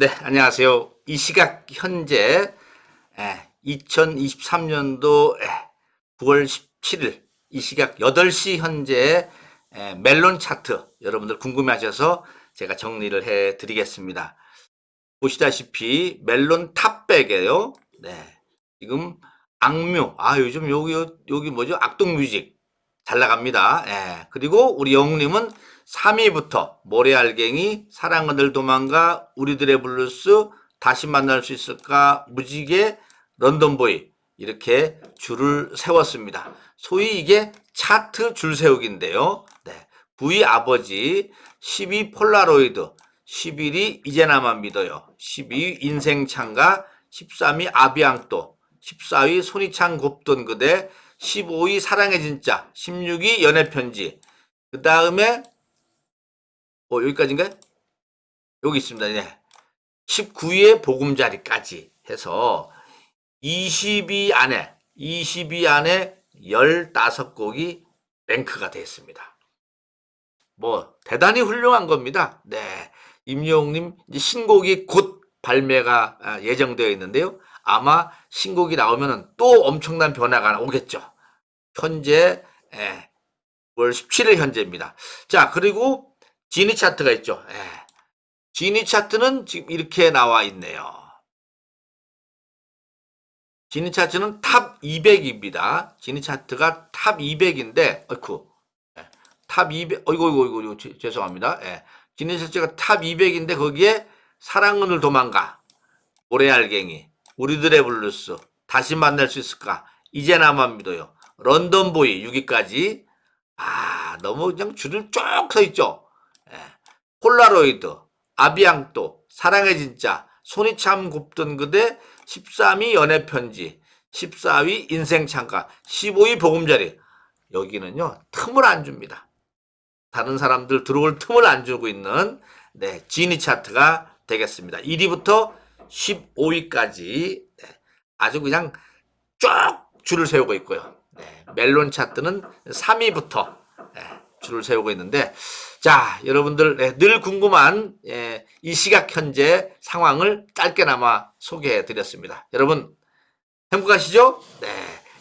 네, 안녕하세요. 이 시각 현재 2023년도 9월 17일 이 시각 8시 현재 에, 멜론 차트 여러분들 궁금해하셔서 제가 정리를 해 드리겠습니다. 보시다시피 멜론 탑백이에요. 네. 지금 악뮤. 아, 요즘 여기 여기 뭐죠? 악동 뮤직 잘 나갑니다. 예. 그리고 우리 영님은 3위부터 모래알갱이, 사랑은들 도망가, 우리들의 블루스, 다시 만날 수 있을까, 무지개, 런던보이. 이렇게 줄을 세웠습니다. 소위 이게 차트 줄 세우기인데요. 네. 9위 아버지, 10위 폴라로이드, 11위 이제 나만 믿어요, 12위 인생 창가, 13위 아비앙또, 14위 손이창 곱던 그대, 15위 사랑의 진짜, 16위 연애편지, 그 다음에 어, 여기까지인가요? 여기 있습니다. 네. 19위의 보금자리까지 해서 20위 안에 20위 안에 15곡이 랭크가 됐습니다. 뭐 대단히 훌륭한 겁니다. 네. 임영웅님 신곡이 곧 발매가 아, 예정되어 있는데요. 아마 신곡이 나오면은 또 엄청난 변화가 오겠죠. 현재 예, 9월 17일 현재입니다. 자 그리고 지니 차트가 있죠. 예. 지니 차트는 지금 이렇게 나와 있네요. 지니 차트는 탑 200입니다. 지니 차트가 탑 200인데, 어이쿠, 예. 탑 200, 어이구, 어이구, 어이구, 어이구, 죄- 죄송합니다. 예. 지니 차트가 탑 200인데, 거기에 사랑은을 도망가, 모래알갱이, 우리들의 블루스, 다시 만날 수 있을까, 이제 나만 믿어요. 런던보이 6위까지, 아, 너무 그냥 줄을 쭉 서 있죠. 예. 폴라로이드, 아비앙또, 사랑의 진짜, 손이 참 곱던 그대, 13위 연애편지, 14위 인생창가, 15위 보금자리. 여기는요, 틈을 안 줍니다. 다른 사람들 들어올 틈을 안 주고 있는, 네, 지니 차트가 되겠습니다. 1위부터 15위까지, 아주 그냥 쭉 줄을 세우고 있고요. 네, 멜론 차트는 3위부터 줄을 세우고 있는데, 자, 여러분들 네, 늘 궁금한 예, 이 시각 현재 상황을 짧게나마 소개해 드렸습니다. 여러분 행복하시죠? 네,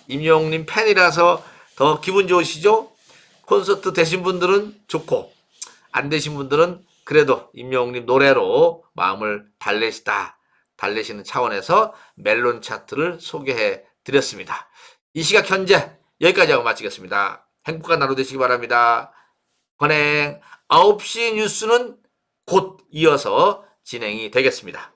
임영웅님 팬이라서 더 기분 좋으시죠? 콘서트 되신 분들은 좋고 안 되신 분들은 그래도 임영웅님 노래로 마음을 달래시다 달래시는 차원에서 멜론 차트를 소개해 드렸습니다. 이 시각 현재 여기까지 하고 마치겠습니다. 행복한 하루 되시기 바랍니다. 관행 9시 뉴스는 곧 이어서 진행이 되겠습니다.